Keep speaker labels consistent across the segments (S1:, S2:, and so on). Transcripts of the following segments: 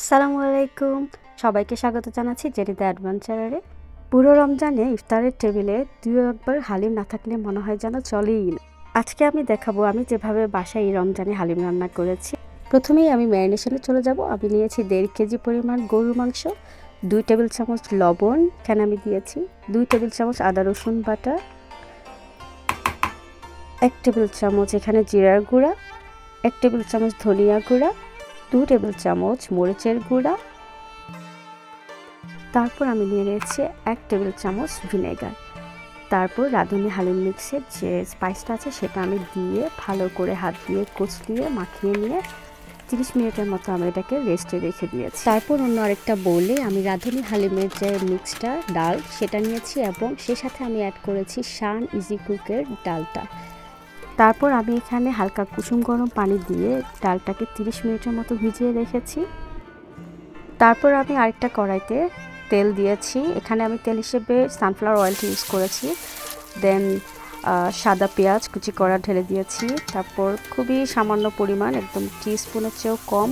S1: আসসালামু আলাইকুম সবাইকে স্বাগত জানাচ্ছি জেরিদা অ্যাডভেঞ্চারে পুরো রমজানে ইফতারের টেবিলে দু একবার হালিম না থাকলে মনে হয় যেন চলেই না। আজকে আমি দেখাবো আমি যেভাবে বাসায় এই রমজানে হালিম রান্না করেছি। প্রথমেই আমি ম্যারিনেশনে চলে যাব। আমি নিয়েছি দেড় কেজি পরিমাণ গরুর মাংস, দুই টেবিল চামচ লবণ, এখানে আমি দিয়েছি দুই টেবিল চামচ আদা, রসুন বাটা, এক টেবিল চামচ এখানে জিরার গুঁড়া, এক টেবিল চামচ ধনিয়া গুঁড়া দু টেবিল চামচ মরিচের গুঁড়া। তারপর আমি নিয়ে নিয়েছি এক টেবিল চামচ ভিনেগার। তারপর রাঁধুনি হালিম মিক্সের যে স্পাইসটা আছে সেটা আমি দিয়ে ভালো করে হাত দিয়ে কচলিয়ে মাখিয়ে নিয়ে তিরিশ মিনিটের মতো আমি এটাকে রেস্টে রেখে দিয়েছি। তারপর অন্য আরেকটা বলে আমি রাঁধুনি হালিমের যে মিক্সটা, ডাল, সেটা নিয়েছি এবং সে সাথে আমি অ্যাড করেছি শান ইজি কুকের ডালটা। তারপর আমি এখানে হালকা কুসুম গরম পানি দিয়ে ডালটাকে 30 মিনিটের মতো ভিজিয়ে রেখেছি। তারপর আমি আরেকটা কড়াইতে তেল দিয়েছি। এখানে আমি তেল হিসেবে সানফ্লাওয়ার অয়েলটি ইউজ করেছি। দেন সাদা পেঁয়াজ কুচি করা ঢেলে দিয়েছি। তারপর খুবই সামান্য পরিমাণ, একদম টি স্পুনের চেয়েও কম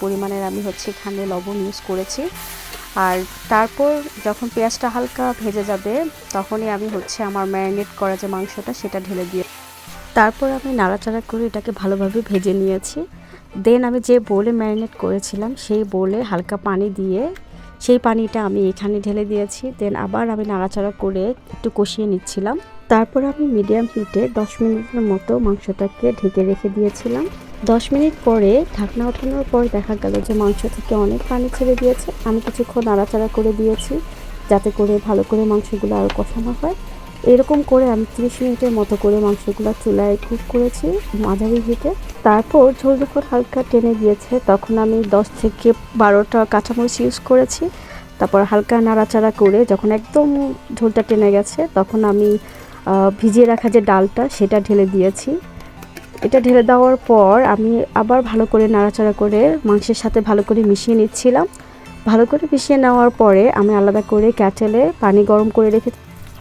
S1: পরিমাণের আমি হচ্ছে এখানে লবণ ইউজ করেছি। আর তারপর যখন পেঁয়াজটা হালকা ভেজে যাবে, তখনই আমি হচ্ছে আমার ম্যারিনেট করা যে মাংসটা, সেটা ঢেলে দিয়ে তারপর আমি নাড়াচাড়া করে এটাকে ভালোভাবে ভেজে নিয়েছি। দেন আমি যে বোলে ম্যারিনেট করেছিলাম, সেই বোলে হালকা পানি দিয়ে, সেই পানিটা আমি এখানে ঢেলে দিয়েছি। দেন আবার আমি নাড়াচাড়া করে একটু কষিয়ে নিচ্ছিলাম। তারপর আমি মিডিয়াম হিটে দশ মিনিটের মতো মাংসটাকে ঢেকে রেখে দিয়েছিলাম। দশ মিনিট পরে ঢাকনা ওঠানোর পর দেখা গেল যে মাংস থেকে অনেক পানি ছেড়ে দিয়েছে। আমি কিছুক্ষণ নাড়াচাড়া করে দিয়েছি, যাতে করে ভালো করে মাংসগুলো আরও কষানো হয়। এরকম করে আমি ত্রিশ মিনিটের মতো করে মাংসগুলো চুলায় কুক করেছি মাঝারি হিটে। তারপর ঝোল যখন হালকা টেনে গিয়েছে, তখন আমি দশ থেকে বারোটা কাঁচামরিচ ইউজ করেছি। তারপর হালকা নাড়াচাড়া করে যখন একদম ঝোলটা টেনে গেছে, তখন আমি ভিজিয়ে রাখা যে ডালটা সেটা ঢেলে দিয়েছি। এটা ঢেলে দেওয়ার পর আমি আবার ভালো করে নাড়াচাড়া করে মাংসের সাথে ভালো করে মিশিয়ে নিচ্ছিলাম। ভালো করে মিশিয়ে নেওয়ার পরে আমি আলাদা করে ক্যাটেলে পানি গরম করে রেখে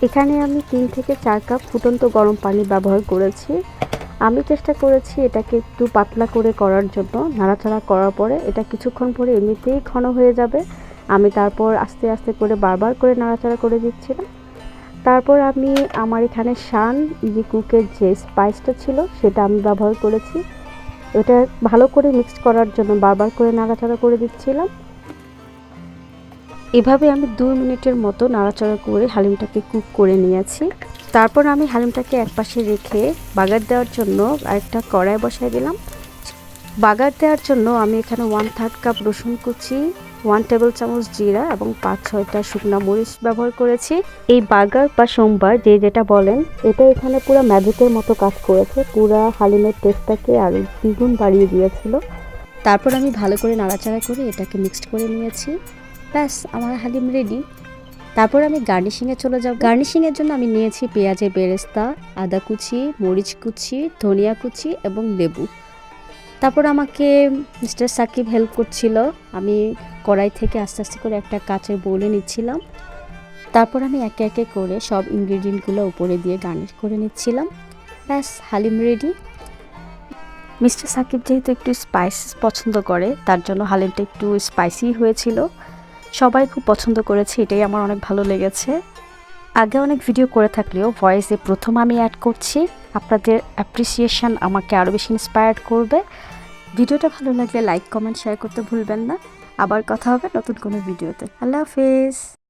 S1: এখানে আমি তিন থেকে চার কাপ ফুটন্ত গরম পানি ব্যবহার করেছি। আমি চেষ্টা করেছি এটাকে একটু পাতলা করে করার জন্য। নাড়াচাড়া করার পরে এটা কিছুক্ষণ পরে এমনিতেই ঘন হয়ে যাবে। আমি তারপর আস্তে আস্তে করে বারবার করে নাড়াচাড়া করে দিচ্ছিলাম। তারপর আমি আমার এখানে শান ইজি কুকের যে স্পাইসটা ছিল সেটা আমি ব্যবহার করেছি। এটা ভালো করে মিক্স করার জন্য বারবার করে নাড়াচাড়া করে দিচ্ছিলাম। এভাবে আমি দুই মিনিটের মতো নাড়াচাড়া করে হালিমটাকে কুক করে নিয়েছি। তারপর আমি হালিমটাকে একপাশে রেখে বাগার দেওয়ার জন্য আরেকটা কড়াই বসাই দিলাম। বাগার দেওয়ার জন্য আমি এখানে ওয়ান থার্ড কাপ রসুন কুচি ওয়ান টেবিল চামচ জিরা এবং পাঁচ, ছয়টা শুকনো মরিচ ব্যবহার করেছি। এই বাগার বা সোমবার যে যেটা বলেন, এটা এখানে পুরো ম্যাজিকের মতো কাজ করেছে। পুরো হালিমের টেস্টটাকে আরও দ্বিগুণ বাড়িয়ে দিয়েছিল। তারপর আমি ভালো করে নাড়াচাড়া করে এটাকে মিক্সড করে নিয়েছি। ব্যাস, আমার হালিম রেডি তারপর আমি গার্নিশিংয়ে চলে যাব। গার্নিশিংয়ের জন্য আমি নিয়েছি পেঁয়াজের বেরেস্তা, আদা কুচি, মরিচ কুচি, ধনিয়া কুচি এবং লেবু। তারপর আমাকে মিস্টার সাকিব হেল্প করছিল। আমি কড়াই থেকে আস্তে আস্তে করে একটা কাচের বলে নিচ্ছিলাম। তারপর আমি একে একে করে সব ইনগ্রিডিয়েন্টগুলো উপরে দিয়ে গার্নিশ করে নিচ্ছিলাম। ব্যাস, হালিম রেডি মিস্টার সাকিব যেহেতু একটু স্পাইস পছন্দ করে, তার জন্য হালিমটা একটু স্পাইসি হয়েছিল। সবাই খুব পছন্দ করেছে, এটাই আমার অনেক ভালো লেগেছে। আগে অনেক ভিডিও করে থাকলেও ভয়েসে প্রথম আমি অ্যাড করছি, আপনাদের অ্যাপ্রিসিয়েশন আমাকে আরও বেশি ইন্সপায়ার্ড করবে। ভিডিওটা ভালো লাগলে লাইক কমেন্ট শেয়ার করতে ভুলবেন না। আবার কথা হবে নতুন কোনো ভিডিওতে আল্লাহ হাফেজ!